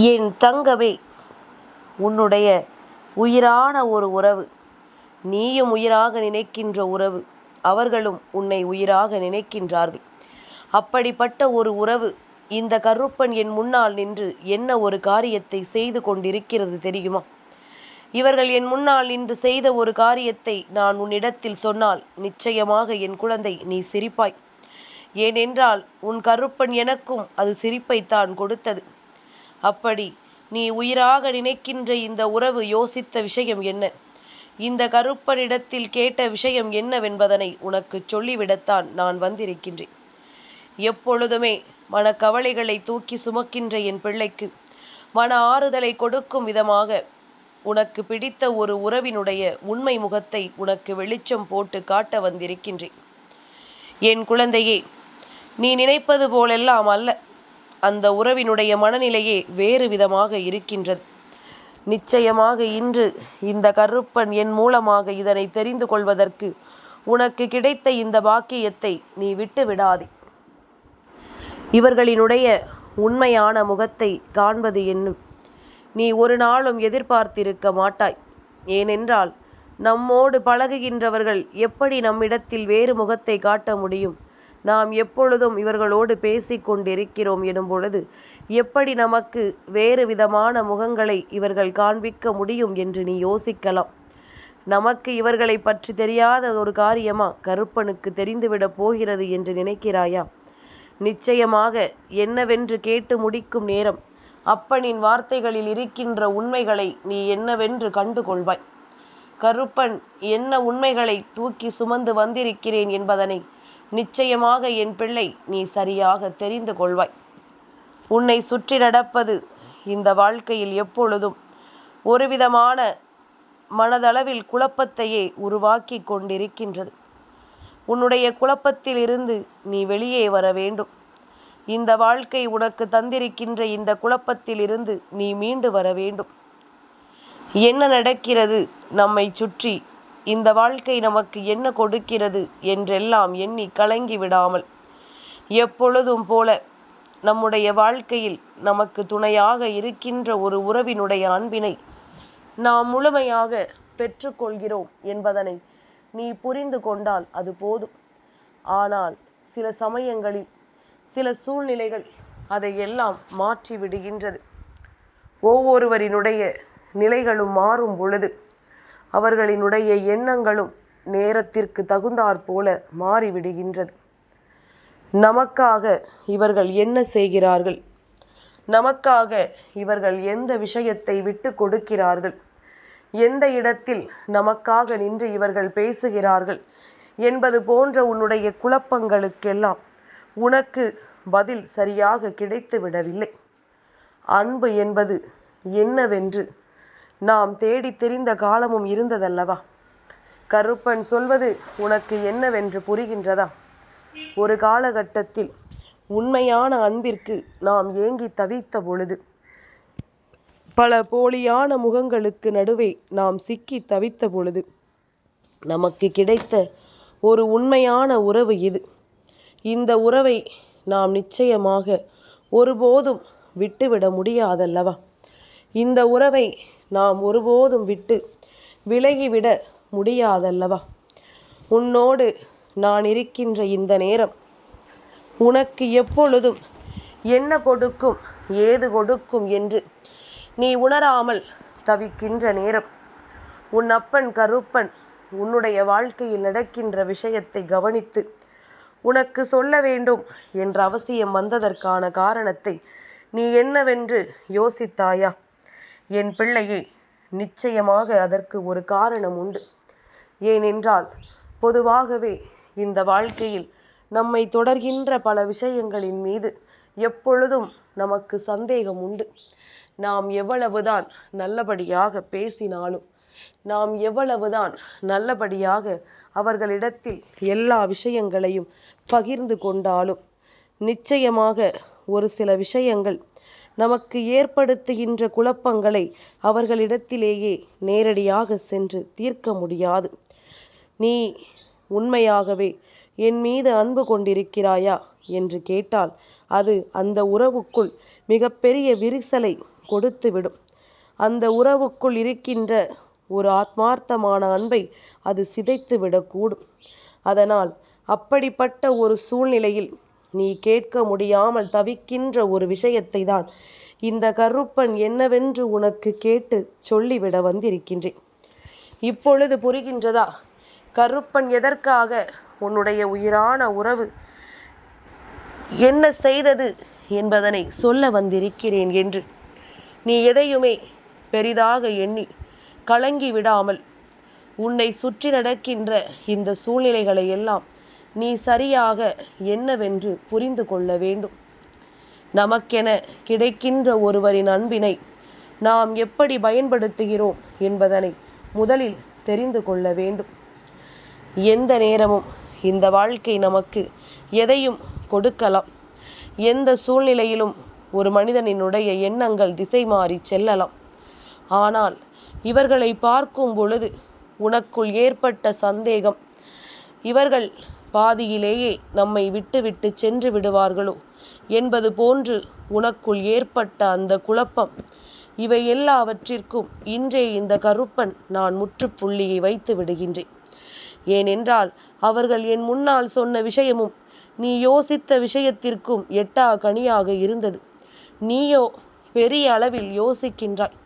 என் தங்கமே உன்னுடைய உயிரான ஒரு உறவு நீயும் உயிராக நினைக்கின்ற உறவு அவர்களும் உன்னை உயிராக நினைக்கின்றார்கள். அப்படிப்பட்ட ஒரு உறவு இந்த கருப்பன் என் முன்னால் நின்று என்ன ஒரு காரியத்தை செய்து கொண்டிருக்கிறது தெரியுமா? இவர்கள் என் முன்னால் நின்று செய்த ஒரு காரியத்தை நான் உன்னிடத்தில் சொன்னால் நிச்சயமாக என் குழந்தை நீ சிரிப்பாய். ஏனென்றால் உன் கருப்பன் எனக்கும் அது சிரிப்பைத்தான் கொடுத்தது. அப்படி நீ உயிராக நினைக்கின்ற இந்த உறவு யோசித்த விஷயம் என்ன? இந்த கருப்பனிடத்தில் கேட்ட விஷயம் என்னவென்பதனை உனக்கு சொல்லிவிடத்தான் நான் வந்திருக்கின்றேன். எப்பொழுதுமே மனக்கவலைகளை தூக்கி சுமக்கின்ற என் பிள்ளைக்கு மன ஆறுதலை கொடுக்கும் விதமாக உனக்கு பிடித்த ஒரு உறவினுடைய உண்மை முகத்தை உனக்கு வெளிச்சம் போட்டு காட்ட வந்திருக்கின்றேன். என் குழந்தையே நீ நினைப்பது போலெல்லாம் அல்ல. அந்த உறவினுடைய மனநிலையே வேறு விதமாக இருக்கின்றது. நிச்சயமாக இன்று இந்த கருப்பன் என் மூலமாக இதனை தெரிந்து கொள்வதற்கு உனக்கு கிடைத்த இந்த பாக்கியத்தை நீ விட்டு விடாதே. இவர்களினுடைய உண்மையான முகத்தை காண்பது என்னும். நீ ஒரு நாளும் எதிர்பார்த்திருக்க மாட்டாய். ஏனென்றால் நம்மோடு பழகுகின்றவர்கள் எப்படி நம்மிடத்தில் வேறு முகத்தை காட்ட முடியும்? நாம் எப்பொழுதும் இவர்களோடு பேசிக் கொண்டிருக்கிறோம் எனும் பொழுது எப்படி நமக்கு வேறு விதமான முகங்களை இவர்கள் காண்பிக்க முடியும் என்று நீ யோசிக்கலாம். நமக்கு இவர்களை பற்றி தெரியாத ஒரு காரியமா கருப்பனுக்கு தெரிந்துவிடப் போகிறது என்று நினைக்கிறாயா? நிச்சயமாக என்னவென்று கேட்டு முடிக்கும் நேரம் அப்பனின் வார்த்தைகளில் இருக்கின்ற உண்மைகளை நீ என்னவென்று கண்டு கொள்வாய் கருப்பன் என்ன உண்மைகளை தூக்கி சுமந்து வந்திருக்கிறேன் என்பதனை நிச்சயமாக என் பிள்ளை நீ சரியாக தெரிந்து கொள்வாய். உன்னை சுற்றி நடப்பது இந்த வாழ்க்கையில் எப்பொழுதும் ஒருவிதமான மனதளவில் குழப்பத்தையே உருவாக்கி கொண்டிருக்கின்றது. உன்னுடைய குழப்பத்திலிருந்து நீ வெளியே வர வேண்டும். இந்த வாழ்க்கை உனக்கு தந்திருக்கின்ற இந்த குழப்பத்திலிருந்து நீ மீண்டு வர வேண்டும். என்ன நடக்கிறது நம்மை சுற்றி இந்த வாழ்க்கை நமக்கு என்ன கொடுக்கிறது என்றெல்லாம் எண்ணி கலங்கி விடாமல் எப்பொழுதும் போல நம்முடைய வாழ்க்கையில் நமக்கு துணையாக இருக்கின்ற ஒரு உறவினுடைய அன்பினை நாம் முழுமையாக பெற்றுக்கொள்கிறோம் என்பதனை நீ புரிந்து கொண்டால் அது போதும். ஆனால் சில சமயங்களில் சில சூழ்நிலைகள் அதையெல்லாம் மாற்றி விடுகின்றது ஒவ்வொருவரினுடைய நிலைகளும் மாறும் பொழுது அவர்களினுடைய எண்ணங்களும் நேரத்திற்கு தகுந்தாற் போல மாறிவிடுகின்றது. நமக்காக இவர்கள் என்ன செய்கிறார்கள்? நமக்காக இவர்கள் எந்த விஷயத்தை விட்டு கொடுக்கிறார்கள்? எந்த இடத்தில் நமக்காக நின்று இவர்கள் பேசுகிறார்கள்? என்பது போன்ற உன்னுடைய குழப்பங்களுக்கெல்லாம் உனக்கு பதில் சரியாக கிடைத்து விடவில்லை அன்பு என்பது என்னவென்று நாம் தேடி தெரிந்த காலமும் இருந்ததல்லவா? கருப்பன் சொல்வது உனக்கு என்னவென்று புரிகின்றதா? ஒரு காலகட்டத்தில் உண்மையான அன்பிற்கு நாம் ஏங்கி தவித்த பொழுது பல போலியான முகங்களுக்கு நடுவே நாம் சிக்கி தவித்த பொழுது நமக்கு கிடைத்த ஒரு உண்மையான உறவு இது. இந்த உறவை நாம் நிச்சயமாக ஒருபோதும் விட்டுவிட முடியாதல்லவா? இந்த உறவை நாம் ஒருபோதும் விட்டு விலகிவிட முடியாதல்லவா? உன்னோடு நான் இருக்கின்ற இந்த நேரம் உனக்கு எப்பொழுதும் என்ன கொடுக்கும் ஏது கொடுக்கும் என்று நீ உணராமல் தவிக்கின்ற நேரம். உன் அப்பன் கருப்பன் உன்னுடைய வாழ்க்கையில் நடக்கின்ற விஷயத்தை கவனித்து உனக்கு சொல்ல வேண்டும் என்ற அவசியம் வந்ததற்கான காரணத்தை நீ என்னவென்று யோசித்தாயா? என் பிள்ளையே நிச்சயமாக அதற்கு ஒரு காரணம் உண்டு. ஏனென்றால் பொதுவாகவே இந்த வாழ்க்கையில் நம்மை தொடர்கின்ற பல விஷயங்களின் மீது எப்பொழுதும் நமக்கு சந்தேகம் உண்டு. நாம் எவ்வளவுதான் நல்லபடியாக பேசினாலும் நாம் எவ்வளவுதான் நல்லபடியாக அவர்களிடத்தில் எல்லா விஷயங்களையும் பகிர்ந்து கொண்டாலும் நிச்சயமாக ஒரு சில விஷயங்கள் நமக்கு ஏற்படுத்துகின்ற குழப்பங்களை அவர்களிடத்திலேயே நேரடியாக சென்று தீர்க்க முடியாது. நீ உண்மையாகவே என் மீது அன்பு கொண்டிருக்கிறாயா? என்று கேட்டால் அது அந்த உறவுக்குள் மிகப்பெரிய விரிசலை கொடுத்துவிடும். அந்த உறவுக்குள் இருக்கின்ற ஒரு ஆத்மார்த்தமான அன்பை அது சிதைத்து விடக்கூடும் அதனால் அப்படிப்பட்ட ஒரு சூழ்நிலையில் நீ கேட்க முடியாமல் தவிக்கின்ற ஒரு விஷயத்தை தான் இந்த கருப்பன் என்னவென்று உனக்கு கேட்டு சொல்லிவிட வந்திருக்கின்றேன். இப்பொழுது புரிகின்றதா? கருப்பன் எதற்காக உன்னுடைய உயிரான உறவு என்ன செய்தது என்பதனை சொல்ல வந்திருக்கிறேன் என்று. நீ எதையுமே பெரிதாக எண்ணி கலங்கி விடாமல் உன்னை சுற்றி நடக்கின்ற இந்த சூழ்நிலைகளை எல்லாம் நீ சரியாக என்னவென்று புரிந்து கொள்ள வேண்டும். நமக்கென கிடைக்கின்ற ஒருவரின் அன்பினை நாம் எப்படி பயன்படுத்துகிறோம் என்பதனை முதலில் தெரிந்து கொள்ள வேண்டும். எந்த நேரமும் இந்த வாழ்க்கை நமக்கு எதையும் கொடுக்கலாம். எந்த சூழ்நிலையிலும் ஒரு மனிதனினுடைய எண்ணங்கள் திசை மாறி செல்லலாம். ஆனால் இவர்களை பார்க்கும் பொழுது உனக்குள் ஏற்பட்ட சந்தேகம் இவர்கள் பாதியிலேயே நம்மை விட்டுவிட்டு சென்று விடுவார்களோ? என்பது போன்று உனக்குள் ஏற்பட்ட அந்த குழப்பம். இவை எல்லாவற்றிற்கும் இன்றே இந்த கருப்பன் நான் முற்றுப்புள்ளியை வைத்து விடுகின்றேன். ஏனென்றால் அவர்கள் என் முன்னால் சொன்ன விஷயமும் நீ யோசித்த விஷயத்திற்கும் எட்டா கனியாக இருந்தது. நீயோ பெரிய அளவில் யோசிக்கின்றாய்.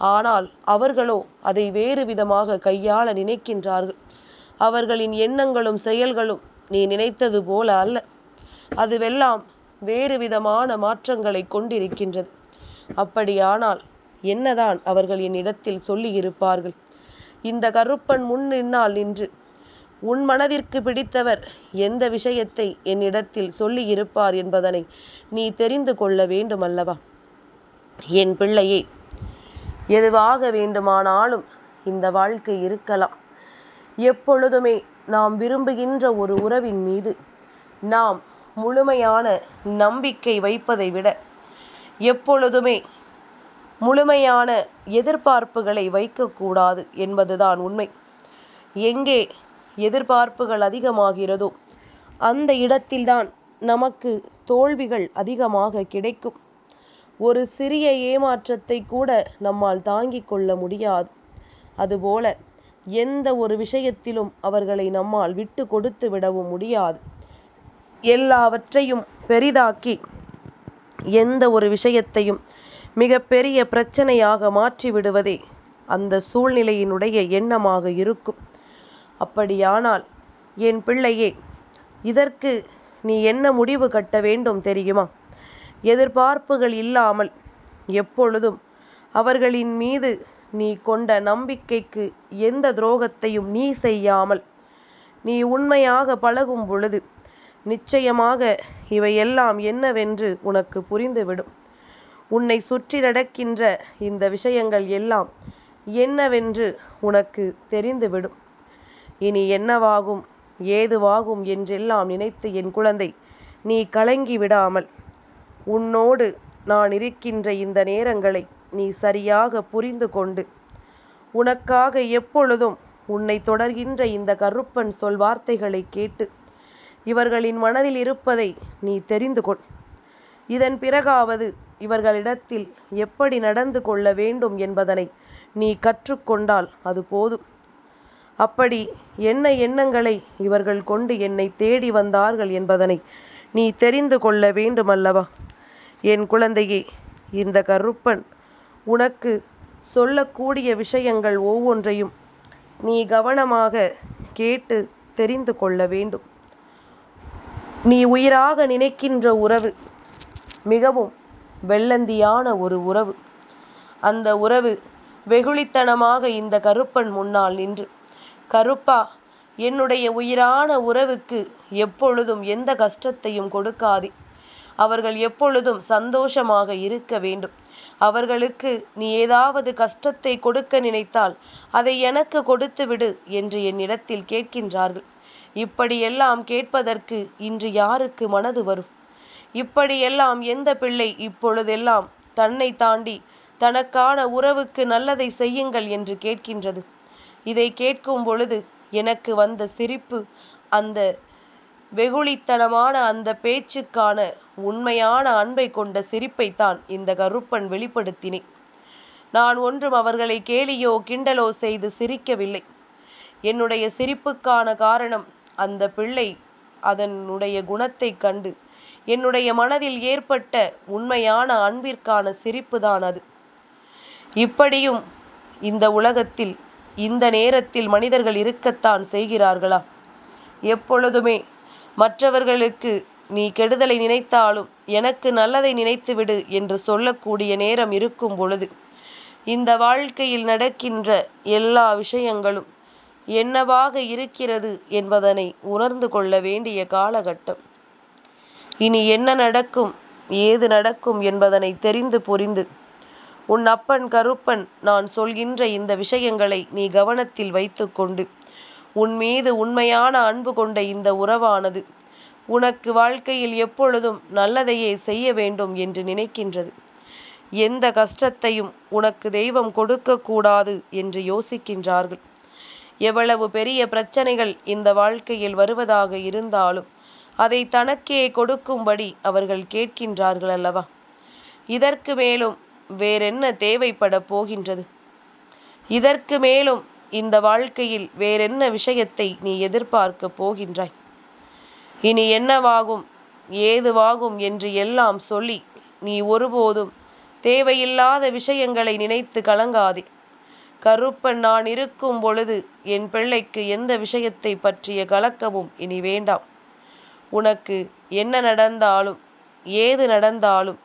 ஆனால் அவர்களோ அதை வேறு விதமாக கையாள நினைக்கின்றார்கள். அவர்களின் எண்ணங்களும் செயல்களும் நீ நினைத்தது போல அல்ல. அதுவெல்லாம் வேறு விதமான மாற்றங்களை கொண்டிருக்கின்றது. அப்படியானால் என்னதான் அவர்கள் என்னிடத்தில் சொல்லியிருப்பார்கள்? இந்த கருப்பன் முன் நின்னால் நின்று உன் மனதிற்கு பிடித்தவர் எந்த விஷயத்தை என்னிடத்தில் சொல்லியிருப்பார் என்பதனை நீ தெரிந்து கொள்ள வேண்டுமல்லவா? என் பிள்ளையே எதுவாக வேண்டுமானாலும் இந்த வாழ்க்கை இருக்கலாம். எப்பொழுதுமே நாம் விரும்புகின்ற ஒரு உறவின் மீது நாம் முழுமையான நம்பிக்கை வைப்பதை விட எப்பொழுதுமே முழுமையான எதிர்பார்ப்புகளை வைக்கக்கூடாது என்பதுதான் உண்மை. எங்கே எதிர்பார்ப்புகள் அதிகமாகிறதோ அந்த இடத்தில்தான் நமக்கு தோல்விகள் அதிகமாக கிடைக்கும். ஒரு சிறிய ஏமாற்றத்தை கூட நம்மால் தாங்கிக் கொள்ள முடியாது. அதுபோல எந்த ஒரு விஷயத்திலும் அவர்களை நம்மால் விட்டு கொடுத்து விடவும் முடியாது. எல்லாவற்றையும் பெரிதாக்கி எந்த ஒரு விஷயத்தையும் மிகப்பெரிய பிரச்சனையாக மாற்றி விடுவதே அந்த சூழ்நிலையினுடைய எண்ணமாக இருக்கும். அப்படியானால் என் பிள்ளையே இதற்கு நீ என்ன முடிவு கட்ட வேண்டும் தெரியுமா? எதிர்பார்ப்புகள் இல்லாமல் எப்பொழுதும் அவர்களின் மீது நீ கொண்ட நம்பிக்கைக்கு எந்த துரோகத்தையும் நீ செய்யாமல் நீ உண்மையாக பழகும் பொழுது நிச்சயமாக இவையெல்லாம் என்னவென்று உனக்கு புரிந்துவிடும். உன்னை சுற்றி நடக்கின்ற இந்த விஷயங்கள் எல்லாம் என்னவென்று உனக்கு தெரிந்துவிடும். இனி என்னவாகும் ஏதுவாகும் என்றெல்லாம் நினைத்து என் குழந்தை நீ கலங்கி விடாமல் உன்னோடு நான் இருக்கின்ற இந்த நேரங்களை நீ சரியாக புரிந்து கொண்டு. உனக்காக எப்பொழுதும் உன்னை தொடர்கின்ற இந்த கருப்பன் சொல் வார்த்தைகளை கேட்டு இவர்களின் மனதில் இருப்பதை நீ தெரிந்து கொள். இதன் பிறகாவது இவர்களிடத்தில் எப்படி நடந்து கொள்ள வேண்டும் என்பதனை நீ கற்றுக்கொண்டால் அது போதும். அப்படி என்ன எண்ணங்களை இவர்கள் கொண்டு என்னை தேடி வந்தார்கள் என்பதனை நீ தெரிந்து கொள்ள வேண்டுமல்லவா? என் குழந்தையே இந்த கருப்பன் உனக்கு சொல்லக்கூடிய விஷயங்கள் ஒவ்வொன்றையும் நீ கவனமாக கேட்டு தெரிந்து கொள்ள வேண்டும். நீ உயிராக நினைக்கின்ற உறவு மிகவும் வெள்ளந்தியான ஒரு உறவு. அந்த உறவு வெகுளித்தனமாக இந்த கருப்பன் முன்னால் நின்று கருப்பா என்னுடைய உயிரான உறவுக்கு எப்பொழுதும் எந்த கஷ்டத்தையும் கொடுக்காதே. அவர்கள் எப்பொழுதும் சந்தோஷமாக இருக்க வேண்டும். அவர்களுக்கு நீ ஏதாவது கஷ்டத்தை கொடுக்க நினைத்தால் அதை எனக்கு கொடுத்து விடு என்று என்னிடத்தில் கேட்கின்றார்கள். இப்படியெல்லாம் கேட்பதற்கு இன்று யாருக்கு மனது வரும்? இப்படியெல்லாம் எந்த பிள்ளை இப்பொழுதெல்லாம் தன்னை தாண்டி தனக்கான உறவுக்கு நல்லதை செய்யுங்கள் என்று கேட்கின்றது? இதை கேட்கும் பொழுது எனக்கு வந்த சிரிப்பு அந்த வெகுளித்தனமான அந்த பேச்சுக்கான உண்மையான அன்பை கொண்ட சிரிப்பைத்தான் இந்த கருப்பன் வெளிப்படுத்தினேன் நான் ஒன்றும் அவர்களை கேலியோ கிண்டலோ செய்து சிரிக்கவில்லை. என்னுடைய சிரிப்புக்கான காரணம் அந்த பிள்ளை அதனுடைய குணத்தை கண்டு என்னுடைய மனதில் ஏற்பட்ட உண்மையான அன்பிற்கான சிரிப்புதான் அது. இப்படியும் இந்த உலகத்தில் இந்த நேரத்தில் மனிதர்கள் இருக்கத்தான் செய்கிறார்களா? எப்பொழுதுமே மற்றவர்களுக்கு நீ கெடுதலை நினைத்தாலும் எனக்கு நல்லதை நினைத்துவிடு என்று சொல்லக்கூடிய நேரம் இருக்கும் பொழுது இந்த வாழ்க்கையில் நடக்கின்ற எல்லா விஷயங்களும் என்னவாக இருக்கிறது என்பதனை உணர்ந்து கொள்ள வேண்டிய காலகட்டம். இனி என்ன நடக்கும் ஏது நடக்கும் என்பதனை தெரிந்து புரிந்து உன் அப்பன் கருப்பன் நான் சொல்கின்ற இந்த விஷயங்களை நீ கவனத்தில் வைத்துக்கொண்டு உன் மீது உண்மையான அன்பு கொண்ட இந்த உறவானது. உனக்கு வாழ்க்கையில் எப்பொழுதும் நல்லதையே செய்ய வேண்டும் என்று நினைக்கின்றது. எந்த கஷ்டத்தையும் உனக்கு தெய்வம் கொடுக்கக்கூடாது என்று யோசிக்கின்றார்கள். எவ்வளவு பெரிய பிரச்சனைகள் இந்த வாழ்க்கையில் வருவதாக இருந்தாலும் அதை தனக்கே கொடுக்கும்படி அவர்கள் கேட்கின்றார்கள் அல்லவா? இதற்கு மேலும் வேறென்ன தேவைப்பட போகின்றது? இதற்கு மேலும் இந்த வாழ்க்கையில் வேறென்ன விஷயத்தை நீ எதிர்பார்க்க போகின்றாய்? இனி என்னவாகும் ஏதுவாகும் என்று எல்லாம் சொல்லி நீ ஒருபோதும் தேவையில்லாத விஷயங்களை நினைத்து கலங்காதே. கருப்பன் நான் இருக்கும் பொழுது என் பிள்ளைக்கு எந்த விஷயத்தை பற்றிய கலக்கமும் இனி வேண்டாம். உனக்கு என்ன நடந்தாலும் ஏது நடந்தாலும்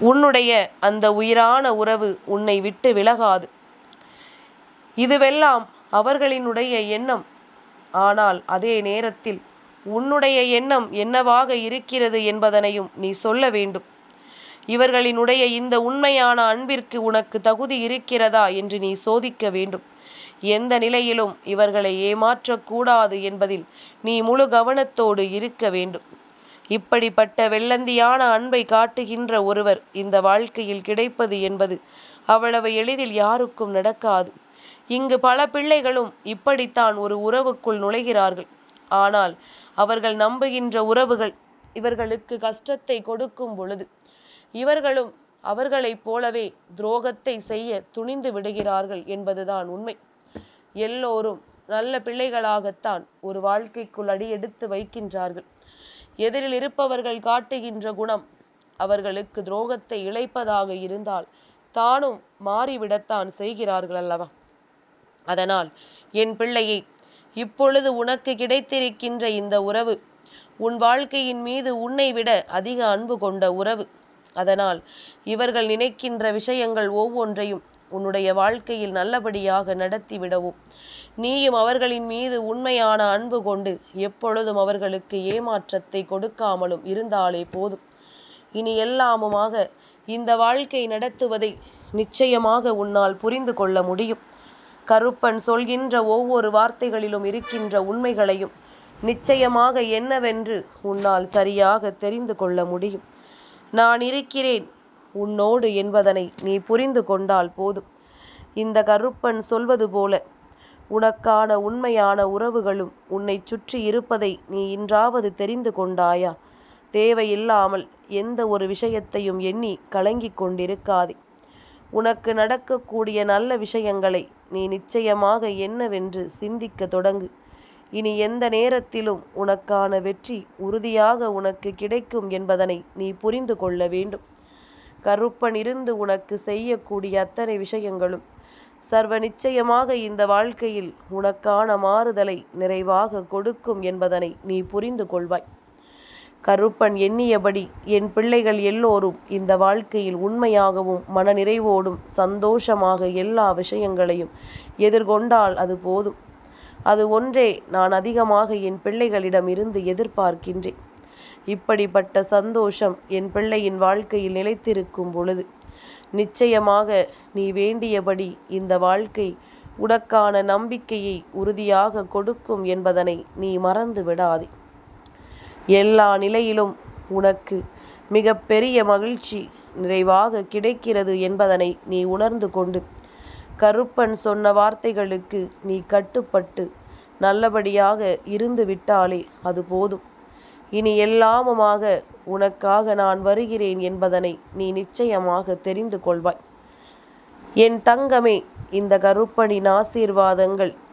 உன்னுடைய அந்த உயிரான உறவு உன்னை விட்டு விலகாது. இதுவெல்லாம் அவர்களினுடைய எண்ணம். ஆனால் அதே நேரத்தில் உன்னுடைய எண்ணம் என்னவாக இருக்கிறது என்பதனையும் நீ சொல்ல வேண்டும். இவர்களினுடைய இந்த உண்மையான அன்பிற்கு உனக்கு தகுதி இருக்கிறதா என்று நீ சோதிக்க வேண்டும். எந்த நிலையிலும் இவர்களை ஏமாற்றக்கூடாது என்பதில் நீ முழு கவனத்தோடு இருக்க வேண்டும். இப்படிப்பட்ட வெள்ளந்தியான அன்பை காட்டுகின்ற ஒருவர் இந்த வாழ்க்கையில் கிடைப்பது என்பது அவ்வளவு எளிதில் யாருக்கும் நடக்காது. இங்கு பல பிள்ளைகளும் இப்படித்தான் ஒரு உறவுக்குள் நுழைகிறார்கள். ஆனால் அவர்கள் நம்புகின்ற உறவுகள் இவர்களுக்கு கஷ்டத்தை கொடுக்கும் பொழுது இவர்களும் அவர்களைப் போலவே துரோகத்தை செய்ய துணிந்து விடுகிறார்கள் என்பதுதான் உண்மை. எல்லோரும் நல்ல பிள்ளைகளாகத்தான் ஒரு வாழ்க்கைக்குள் அடியெடுத்து வைக்கின்றார்கள். எதிரில் இருப்பவர்கள் காட்டுகின்ற குணம் அவர்களுக்கு துரோகத்தை இழைப்பதாக இருந்தால் தானும் மாறிவிடத்தான் செய்கிறார்கள் அல்லவா? அதனால் என் பிள்ளையை இப்பொழுது உனக்கு கிடைத்திருக்கின்ற இந்த உறவு உன் வாழ்க்கையின் மீது உன்னை விட அதிக அன்பு கொண்ட உறவு. அதனால் இவர்கள் நினைக்கின்ற விஷயங்கள் ஒவ்வொன்றையும் உன்னுடைய வாழ்க்கையில் நல்லபடியாக நடத்திவிடவும் நீயும் அவர்களின் மீது உண்மையான அன்பு கொண்டு எப்பொழுதும் அவர்களுக்கு ஏமாற்றத்தை கொடுக்காமலும் இருந்தாலே போதும். இனி எல்லாமுமாக இந்த வாழ்க்கை நடத்துவதை நிச்சயமாக உன்னால் புரிந்து கொள்ள முடியும். கருப்பன் சொல்கின்ற ஒவ்வொரு வார்த்தைகளிலும் இருக்கின்ற உண்மைகளையும் நிச்சயமாக என்னவென்று உன்னால் சரியாக தெரிந்து கொள்ள முடியும். நான் இருக்கிறேன் உன்னோடு என்பதனை நீ புரிந்து கொண்டால் போதும். இந்த கருப்பன் சொல்வது போல உனக்கான உண்மையான உறவுகளும் உன்னை சுற்றி இருப்பதை நீ இன்றாவது தெரிந்து கொண்டாயா? தேவையில்லாமல் எந்த ஒரு விஷயத்தையும் எண்ணி கலங்கிக் கொண்டிருக்காதே. உனக்கு நடக்கக்கூடிய நல்ல விஷயங்களை நீ நிச்சயமாக என்னவென்று சிந்திக்க தொடங்கு. இனி எந்த நேரத்திலும் உனக்கான வெற்றி உறுதியாக உனக்கு கிடைக்கும் என்பதனை நீ புரிந்து கொள்ள வேண்டும். கருப்பன் இருந்து உனக்கு செய்யக்கூடிய அத்தனை விஷயங்களும் சர்வ நிச்சயமாக இந்த வாழ்க்கையில் உனக்கான மாறுதலை நிறைவாக கொடுக்கும் என்பதனை நீ புரிந்து கொள்வாய். கருப்பன் எண்ணியபடி என் பிள்ளைகள் எல்லோரும் இந்த வாழ்க்கையில் உண்மையாகவும் மனநிறைவோடும் சந்தோஷமாக எல்லா விஷயங்களையும் எதிர்கொண்டால் அது போதும். அது ஒன்றே நான் அதிகமாக என் பிள்ளைகளிடம் இருந்து எதிர்பார்க்கின்றேன். இப்படிப்பட்ட சந்தோஷம் என் பிள்ளையின் வாழ்க்கையில் நிலைத்திருக்கும் பொழுது நிச்சயமாக நீ வேண்டியபடி இந்த வாழ்க்கை உனக்கான நம்பிக்கையை உறுதியாக கொடுக்கும் என்பதனை நீ மறந்து விடாதே எல்லா நிலையிலும் உனக்கு மிக பெரிய மகிழ்ச்சி நிறைவாக கிடைக்கிறது என்பதனை நீ உணர்ந்து கொண்டு கருப்பன் சொன்ன வார்த்தைகளுக்கு நீ கட்டுப்பட்டு நல்லபடியாக இருந்து விட்டாலே அது போதும். இனி எல்லாமுமாக உனக்காக நான் வருகிறேன் என்பதனை நீ நிச்சயமாக தெரிந்து கொள்வாய். என் தங்கமே இந்த கருப்பனின் ஆசீர்வாதங்கள்